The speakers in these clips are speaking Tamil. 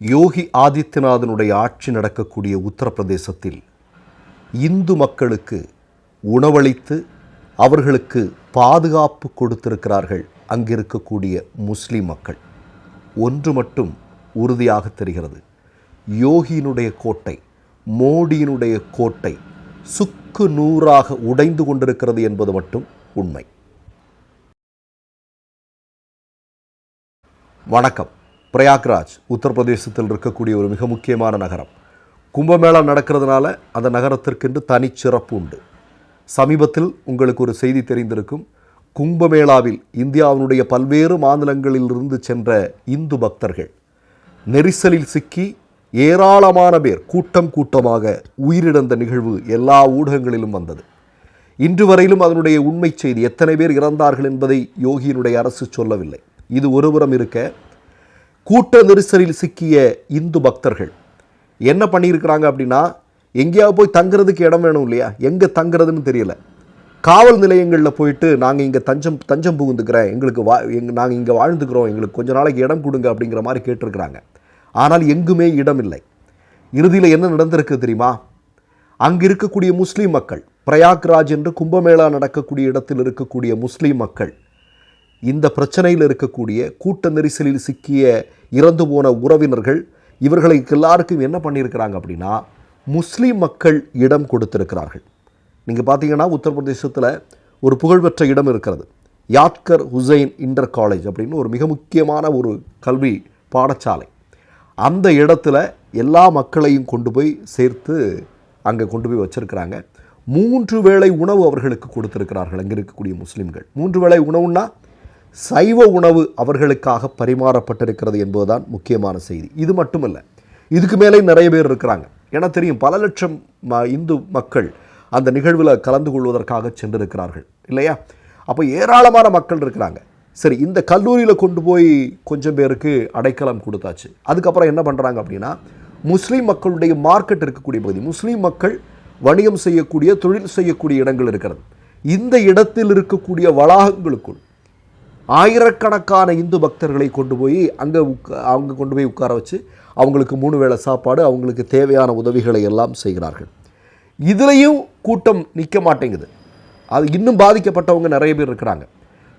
யோகி ஆதித்யநாதனுடைய ஆட்சி நடக்கக்கூடிய உத்தரப்பிரதேசத்தில் இந்து மக்களுக்கு உணவளித்து அவர்களுக்கு பாதுகாப்பு கொடுத்திருக்கிறார்கள் அங்கிருக்கக்கூடிய முஸ்லிம் மக்கள். ஒன்று மட்டும் உறுதியாக தெரிகிறது. யோகியினுடைய கோட்டை மோடியினுடைய கோட்டை சுக்கு நூறாக உடைந்து கொண்டிருக்கிறது என்பது மட்டும் உண்மை. வணக்கம். பிரயாக்ராஜ் உத்தரப்பிரதேசத்தில் இருக்கக்கூடிய ஒரு மிக முக்கியமான நகரம். கும்பமேளா நடக்கிறதுனால அந்த நகரத்திற்கென்று தனிச்சிறப்பு உண்டு. சமீபத்தில் உங்களுக்கு ஒரு செய்தி தெரிந்திருக்கும். கும்பமேளாவில் இந்தியாவினுடைய பல்வேறு மாநிலங்களிலிருந்து சென்ற இந்து பக்தர்கள் நெரிசலில் சிக்கி ஏராளமான பேர் கூட்டம் கூட்டமாக உயிரிழந்த நிகழ்வு எல்லா ஊடகங்களிலும் வந்தது. இன்று வரையிலும் அதனுடைய உண்மை செய்தி எத்தனை பேர் இறந்தார்கள் என்பதை யோகியினுடைய அரசு சொல்லவில்லை. இது ஒருபுறம் இருக்க கூட்ட நெரிசலில் சிக்கிய இந்து பக்தர்கள். என்ன பண்ணியிருக்கிறாங்க அப்படின்னா எங்கேயாவது போய் தங்குறதுக்கு இடம் வேணும் இல்லையா? எங்கே தங்குறதுன்னு தெரியல. காவல் நிலையங்களில் போயிட்டு நாங்கள் இங்கே தஞ்சம் தஞ்சம் புகுந்துக்கிறேன். எங்களுக்கு வா எங் நாங்கள் இங்கே வாழ்ந்துக்கிறோம். எங்களுக்கு கொஞ்ச நாளைக்கு இடம் கொடுங்க அப்படிங்கிற மாதிரி கேட்டிருக்கிறாங்க. ஆனால் எங்குமே இடம் இல்லை. இறுதியில் என்ன நடந்திருக்கு தெரியுமா? அங்கு இருக்கக்கூடிய முஸ்லீம் மக்கள் பிரயாக்ராஜ் என்று கும்பமேளா நடக்கக்கூடிய இடத்தில் இருக்கக்கூடிய முஸ்லீம் மக்கள் இந்த பிரச்சனையில் இருக்கக்கூடிய கூட்ட நெரிசலில் சிக்கிய இறந்து போன உறவினர்கள் இவர்களுக்கு எல்லாருக்கும் என்ன பண்ணியிருக்கிறாங்க அப்படின்னா முஸ்லீம் மக்கள் இடம் கொடுத்திருக்கிறார்கள். நீங்கள் பார்த்தீங்கன்னா உத்தரப்பிரதேசத்தில் ஒரு புகழ்பெற்ற இடம் இருக்கிறது. யாத்கர் ஹுசைன் இன்டர் காலேஜ் அப்படின்னு ஒரு மிக முக்கியமான ஒரு கல்வி பாடசாலை. அந்த இடத்துல எல்லா மக்களையும் கொண்டு போய் சேர்த்து அங்கே கொண்டு போய் வச்சுருக்கிறாங்க. மூன்று வேளை உணவு அவர்களுக்கு கொடுத்துருக்கிறார்கள் அங்கே இருக்கக்கூடிய முஸ்லீம்கள். மூன்று வேளை உணவுன்னா சைவ உணவு அவர்களுக்காக பரிமாறப்பட்டிருக்கிறது என்பதுதான் முக்கியமான செய்தி. இது மட்டுமல்ல இதுக்கு மேலே நிறைய பேர் இருக்கிறாங்க. ஏன்னா தெரியும் பல லட்சம் ம- இந்து மக்கள் அந்த நிகழ்வில் கலந்து கொள்வதற்காக சென்றிருக்கிறார்கள் இல்லையா? அப்போ ஏராளமான மக்கள் இருக்கிறாங்க. சரி இந்த கல்லூரியில் கொண்டு போய் கொஞ்சம் பேருக்கு அடைக்கலம் கொடுத்தாச்சு. அதுக்கப்புறம் என்ன பண்ணுறாங்க அப்படின்னா முஸ்லீம் மக்களுடைய மார்க்கெட் இருக்கக்கூடிய பகுதி முஸ்லீம் மக்கள் வணிகம் செய்யக்கூடிய தொழில் செய்யக்கூடிய இடங்கள் இருக்கிறது. இந்த இடத்தில் இருக்கக்கூடிய வளாகங்களுக்குள் ஆயிரக்கணக்கான இந்து பக்தர்களை கொண்டு போய் அங்கே உட்கா அவங்க கொண்டு போய் உட்கார வச்சு அவங்களுக்கு மூணு வேளை சாப்பாடு அவங்களுக்கு தேவையான உதவிகளை எல்லாம் செய்கிறார்கள். இதுலேயும் கூட்டம் நிற்க மாட்டேங்குது. அது இன்னும் பாதிக்கப்பட்டவங்க நிறைய பேர் இருக்கிறாங்க.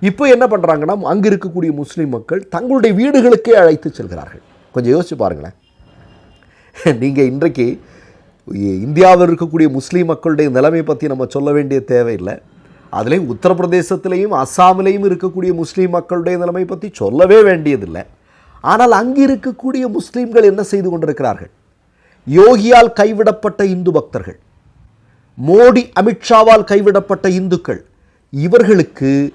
இப்போ என்ன பண்ணுறாங்கன்னா அங்கே இருக்கக்கூடிய முஸ்லீம் மக்கள் தங்களுடைய வீடுகளுக்கே அழைத்து செல்கிறார்கள். கொஞ்சம் யோசிச்சு பாருங்களேன். நீங்கள் இன்றைக்கு இந்தியாவில் இருக்கக்கூடிய முஸ்லீம் மக்களுடைய நிலைமை பற்றி நம்ம சொல்ல வேண்டிய தேவையில்லை. அதுலேயும் உத்தரப்பிரதேசத்திலையும் அஸ்ஸாமிலையும் இருக்கக்கூடிய முஸ்லீம் மக்களுடைய நிலைமை பற்றி சொல்லவே வேண்டியதில்லை. ஆனால் அங்கு இருக்கக்கூடிய முஸ்லீம்கள் என்ன செய்து கொண்டிருக்கிறார்கள்? யோகியால் கைவிடப்பட்ட இந்து பக்தர்கள் மோடி அமித்ஷாவால் கைவிடப்பட்ட இந்துக்கள் இவர்களுக்கு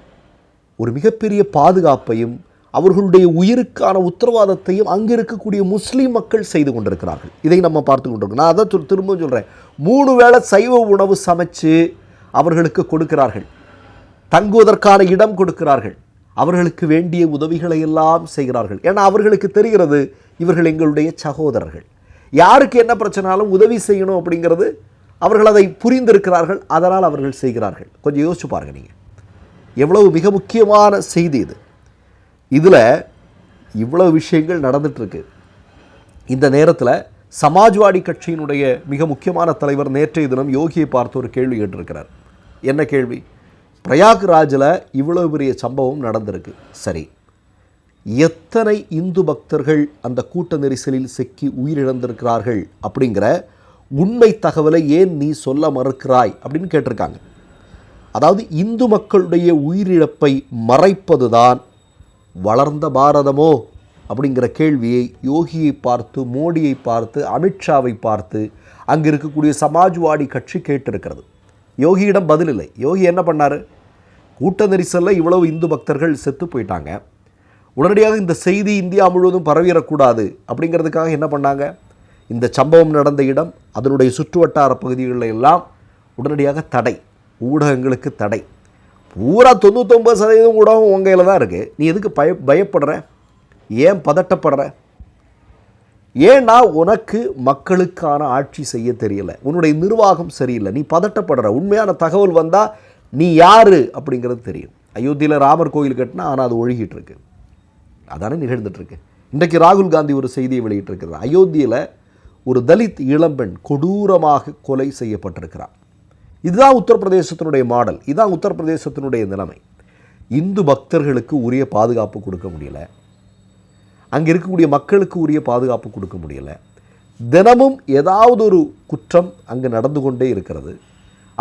ஒரு மிகப்பெரிய பாதுகாப்பையும் அவர்களுடைய உயிருக்கான உத்தரவாதத்தையும் அங்கே இருக்கக்கூடிய முஸ்லீம் மக்கள் செய்து கொண்டிருக்கிறார்கள். இதை நம்ம பார்த்து கொண்டிருக்கோம். நான் அதை திரு- திரும்ப சொல்கிறேன் மூணு வேளை சைவ உணவு சமைச்சு அவர்களுக்கு கொடுக்கிறார்கள். தங்குவதற்கான இடம் கொடுக்கிறார்கள். அவர்களுக்கு வேண்டிய உதவிகளை எல்லாம் செய்கிறார்கள். ஏன்னா அவர்களுக்கு தெரிகிறது இவர்கள் எங்களுடைய சகோதரர்கள். யாருக்கு என்ன பிரச்சனாலும் உதவி செய்யணும் அப்படிங்கிறது அவர்கள் அதை புரிந்திருக்கிறார்கள் அதனால் அவர்கள் செய்கிறார்கள். கொஞ்சம் யோசிச்சு பாருங்க நீங்கள் எவ்வளவு மிக முக்கியமான செய்தி இது. இதில் இவ்வளவு விஷயங்கள் நடந்துட்டுருக்கு. இந்த நேரத்தில் சமாஜ்வாடி கட்சியினுடைய மிக முக்கியமான தலைவர் நேற்றைய தினம் யோகியை பார்த்து ஒரு கேள்வி கேட்டிருக்கிறார். என்ன கேள்வி? பிரயாக்ராஜில் இவ்வளோ பெரிய சம்பவம் நடந்திருக்கு. சரி. எத்தனை இந்து பக்தர்கள் அந்த கூட்ட நெரிசலில் சிக்கி உயிரிழந்திருக்கிறார்கள் அப்படிங்கிற உண்மை தகவலை ஏன் நீ சொல்ல மறுக்கிறாய் அப்படின்னு கேட்டிருக்காங்க. அதாவது இந்து மக்களுடைய உயிரிழப்பை மறைப்பதுதான் வளர்ந்த பாரதமோ அப்படிங்கிற கேள்வியை யோகியை பார்த்து மோடியை பார்த்து அமித்ஷாவை பார்த்து அங்கே இருக்கக்கூடிய சமாஜ்வாடி கட்சி கேட்டிருக்கிறது. யோகியிடம் பதில் இல்லை. யோகி என்ன பண்ணார்? கூட்ட நெரிசலில் இவ்வளவு இந்து பக்தர்கள் செத்து போயிட்டாங்க. உடனடியாக இந்த செய்தி இந்தியா முழுவதும் பரவிடக்கூடாது அப்படிங்கிறதுக்காக என்ன பண்ணாங்க? இந்த சம்பவம் நடந்த இடம் அதனுடைய சுற்றுவட்டார பகுதிகளில் எல்லாம் உடனடியாக தடை. ஊடகங்களுக்கு தடை. பூரா தொண்ணூத்தொம்பது சதவீதம் ஊடகம் உங்கள் தான் இருக்குது நீ எதுக்கு பய பயப்படுற? ஏன் பதட்டப்படுற? ஏன்னா உனக்கு மக்களுக்கான ஆட்சி செய்ய தெரியல. உன்னுடைய நிர்வாகம் சரியில்லை. நீ பதட்டப்படுற. உண்மையான தகவல் வந்தால் நீ யாரு அப்படிங்கிறது தெரியும். அயோத்தியில் ராமர் கோயில் கட்டினா ஆனால் அது ஒழுகிட்டு இருக்கு. அதானே நிகழ்ந்துட்டு இருக்கு. இன்றைக்கு ராகுல் காந்தி ஒரு செய்தியை வெளியிட்டிருக்கிறார். அயோத்தியில் ஒரு தலித் இளம்பெண் கொடூரமாக கொலை செய்யப்பட்டிருக்கிறார். இதுதான் உத்தரப்பிரதேசத்தினுடைய மாடல். இதுதான் உத்தரப்பிரதேசத்தினுடைய நிலைமை. இந்து பக்தர்களுக்கு உரிய பாதுகாப்பு கொடுக்க முடியல. அங்கே இருக்கக்கூடிய மக்களுக்கு உரிய பாதுகாப்பு கொடுக்க முடியல. தினமும் ஏதாவது ஒரு குற்றம் அங்கே நடந்து கொண்டே இருக்கிறது.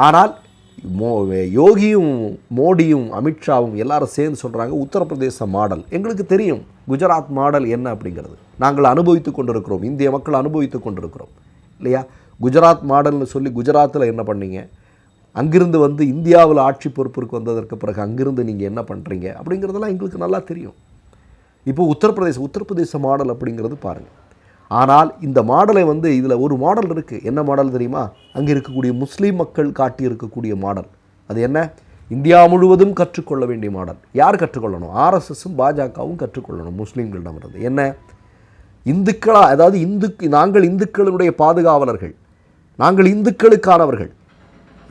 ஆனால் மோ யோகியும் மோடியும் அமித்ஷாவும் எல்லாரும் சேர்ந்து சொல்கிறாங்க உத்தரப்பிரதேச மாடல். எங்களுக்கு தெரியும் குஜராத் மாடல் என்ன அப்படிங்கிறது. நாங்கள் அனுபவித்து கொண்டிருக்கிறோம் இந்திய மக்கள் அனுபவித்து கொண்டிருக்கிறோம். இல்லையா? குஜராத் மாடல்னு சொல்லி குஜராத்தில் என்ன பண்ணீங்க? அங்கிருந்து வந்து இந்தியாவில் ஆட்சி பொறுப்பிற்கு வந்ததற்கு பிறகு அங்கிருந்து நீங்கள் என்ன பண்ணுறீங்க அப்படிங்கிறதெல்லாம் எங்களுக்கு நல்லா தெரியும். இப்போ உத்தரப்பிரதேச உத்தரப்பிரதேச மாடல் அப்படிங்கிறது பாருங்கள் ஆனால் இந்த மாடலை வந்து இதில் ஒரு மாடல் இருக்குது என்ன மாடல் தெரியுமா? அங்கே இருக்கக்கூடிய முஸ்லீம் மக்கள் காட்டி இருக்கக்கூடிய மாடல். அது என்ன? இந்தியா முழுவதும் கற்றுக்கொள்ள வேண்டிய மாடல். யார் கற்றுக்கொள்ளணும்? ஆர்எஸ்எஸும் பாஜகவும் கற்றுக்கொள்ளணும் முஸ்லீம்களிடமிருந்து என்ன? இந்துக்களா அதாவது இந்து நாங்கள் இந்துக்களுடைய பாதுகாவலர்கள். நாங்கள் இந்துக்களுக்கானவர்கள்.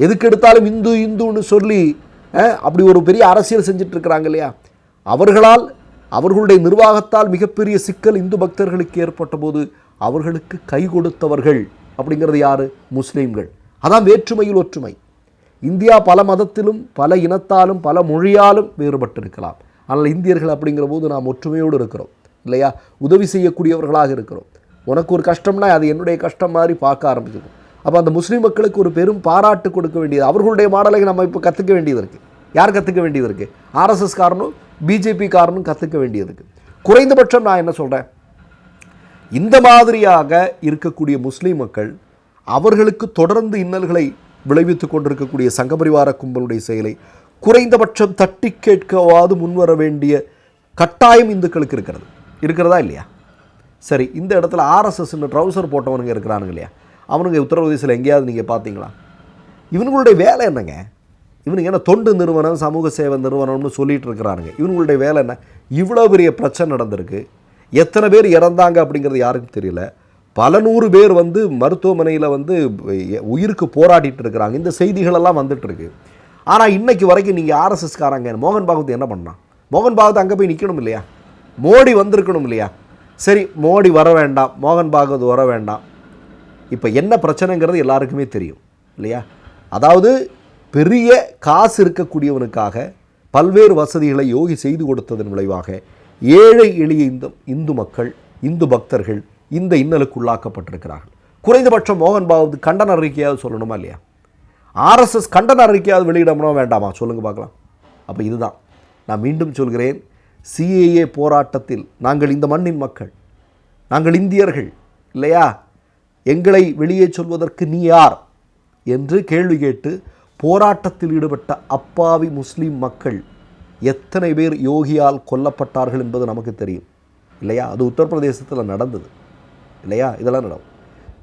எதுக்கு எடுத்தாலும் இந்து இந்துன்னு சொல்லி அப்படி ஒரு பெரிய அரசியல் செஞ்சிட்ருக்கிறாங்க இல்லையா? அவர்களால் அவர்களுடைய நிர்வாகத்தால் மிகப்பெரிய சிக்கல் இந்து பக்தர்களுக்கு ஏற்பட்ட போது அவர்களுக்கு கை கொடுத்தவர்கள் அப்படிங்கிறது யார்? முஸ்லீம்கள். அதான் வேற்றுமையில் ஒற்றுமை. இந்தியா பல மதத்திலும் பல இனத்தாலும் பல மொழியாலும் வேறுபட்டிருக்கலாம். ஆனால் இந்தியர்கள் அப்படிங்கிற போது நாம் ஒற்றுமையோடு இருக்கிறோம். இல்லையா? உதவி செய்யக்கூடியவர்களாக இருக்கிறோம். உனக்கு ஒரு கஷ்டம்னா அது என்னுடைய கஷ்டம் மாதிரி பார்க்க ஆரம்பிச்சிடும் அப்போ அந்த முஸ்லீம் மக்களுக்கு ஒரு பெரும் பாராட்டு கொடுக்க வேண்டியது அவர்களுடைய மாடலை நம்ம இப்போ கற்றுக்க வேண்டியது இருக்குது யார் கற்றுக்க வேண்டியது இருக்குது ஆர்எஸ்எஸ் பிஜேபிக்காரனும் பிஜேபி கற்றுக்க வேண்டியதுக்கு. குறைந்தபட்சம் நான் என்ன சொல்கிறேன் இந்த மாதிரியாக இருக்கக்கூடிய முஸ்லீம் மக்கள் அவர்களுக்கு தொடர்ந்து இன்னல்களை விளைவித்துக் கொண்டிருக்கக்கூடிய சங்கபரிவார கும்பலுடைய செயலை குறைந்தபட்சம் தட்டி கேட்கவாது முன்வர வேண்டிய கட்டாயம் இந்துக்களுக்கு இருக்கிறது. இருக்கிறதா இல்லையா? சரி இந்த இடத்துல ஆர்எஸ்எஸ்ன்னு ட்ரௌசர் போட்டவனுங்க இருக்கிறானுங்க இல்லையா? அவனுங்க உத்தரப்பிரதேசத்தில் எங்கேயாவது நீங்கள் பார்த்தீங்களா? இவனுங்களுடைய வேலை என்னங்க? இவனுங்க என்ன தொண்டு நிறுவனம் சமூக சேவை நிறுவனம்னு சொல்லிகிட்டு இருக்கிறானுங்க. இவங்களுடைய வேலை என்ன? இவ்வளோ பெரிய பிரச்சனை நடந்திருக்கு. எத்தனை பேர் இறந்தாங்க அப்படிங்கிறது யாருக்கும் தெரியல. பல நூறு பேர் வந்து மருத்துவமனையில் வந்து உயிருக்கு போராடிட்டு இருக்கிறாங்க. இந்த செய்திகளெல்லாம் வந்துட்டுருக்கு ஆனால் இன்றைக்கு வரைக்கும் நீங்கள் ஆர்எஸ்எஸ்காரங்க மோகன் பாகவத் என்ன பண்ணான் மோகன் பாகவத் அங்கே போய் நிற்கணும் இல்லையா? மோடி வந்திருக்கணும் இல்லையா? சரி மோடி வர வேண்டாம் மோகன் பாகவத் வர வேண்டாம். இப்போ என்ன பிரச்சனைங்கிறது எல்லாருக்குமே தெரியும் இல்லையா? அதாவது பெரிய காசு இருக்கக்கூடியவனுக்காக பல்வேறு வசதிகளை யோகி செய்து கொடுத்ததன் விளைவாக ஏழை எளிய இந்து இந்து மக்கள் இந்து பக்தர்கள் இந்த இன்னலுக்கு உள்ளாக்கப்பட்டிருக்கிறார்கள் குறைந்தபட்சம் மோகன் பாகவத் கண்டன அறிக்கையாவது சொல்லணுமா இல்லையா? ஆர்எஸ்எஸ் கண்டன அறிக்கையாவது வெளியிடணும் வேண்டாமா? சொல்லுங்க பார்க்கலாம். அப்போ இதுதான். நான் மீண்டும் சொல்கிறேன் சிஏஏ போராட்டத்தில் நாங்கள் இந்த மண்ணின் மக்கள் நாங்கள் இந்தியர்கள் இல்லையா? எங்களை வெளியே சொல்வதற்கு நீ யார்? என்று கேள்வி கேட்டு போராட்டத்தில் ஈடுபட்ட அப்பாவி முஸ்லீம் மக்கள் எத்தனை பேர் யோகியால் கொல்லப்பட்டார்கள் என்பது நமக்கு தெரியும். இல்லையா? அது உத்தரப்பிரதேசத்தில் நடந்தது. இல்லையா? இதெல்லாம் நடக்கும்.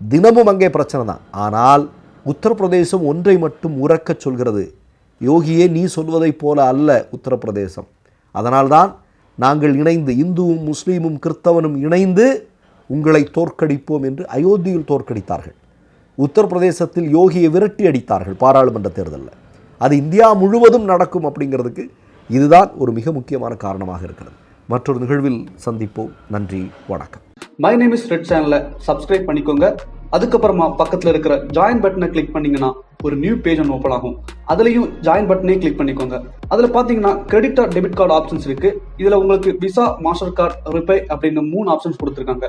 தினமும் அங்கே பிரச்சனை தான். ஆனால் உத்தரப்பிரதேசம் ஒன்றை மட்டும் உறக்கச் சொல்கிறது. யோகியே நீ சொல்வதைப் போல அல்ல உத்தரப்பிரதேசம். அதனால்தான் நாங்கள் இணைந்து இந்துவும் முஸ்லீமும் கிறிஸ்தவனும் இணைந்து உங்களை தோற்கடிப்போம் என்று அயோத்தியில் தோற்கடித்தார்கள். உத்தரப்பிரதேசத்தில் யோகியை விரட்டி அடித்தார்கள் பாராளுமன்ற தேர்தலில். அது இந்தியா முழுவதும் நடக்கும் அப்படிங்கிறதுக்கு இதுதான் ஒரு மிக முக்கியமான காரணமாக இருக்கிறது. மற்றொரு நிகழ்வில் சந்திப்போம். நன்றி வணக்கம். மை நேம் இஸ் ரெட் சேனலை சப்ஸ்கிரைப் பண்ணிக்கோங்க. அதுக்கப்புறமா பக்கத்தில் இருக்கிற ஜாயின் பட்டனை கிளிக் பண்ணீங்கன்னா ஒரு நியூ பேஜ் ஒன்று ஓப்பன் ஆகும். அதுலேயும் ஜாயின் பட்டனே கிளிக் பண்ணிக்கோங்க. அதில் பார்த்தீங்கன்னா credit or debit card options இருக்கு. இதில் உங்களுக்கு விசா மாஸ்டர் கார்டு ரிப்பே அப்படின்னு மூணு ஆப்ஷன்ஸ் கொடுத்துருக்காங்க.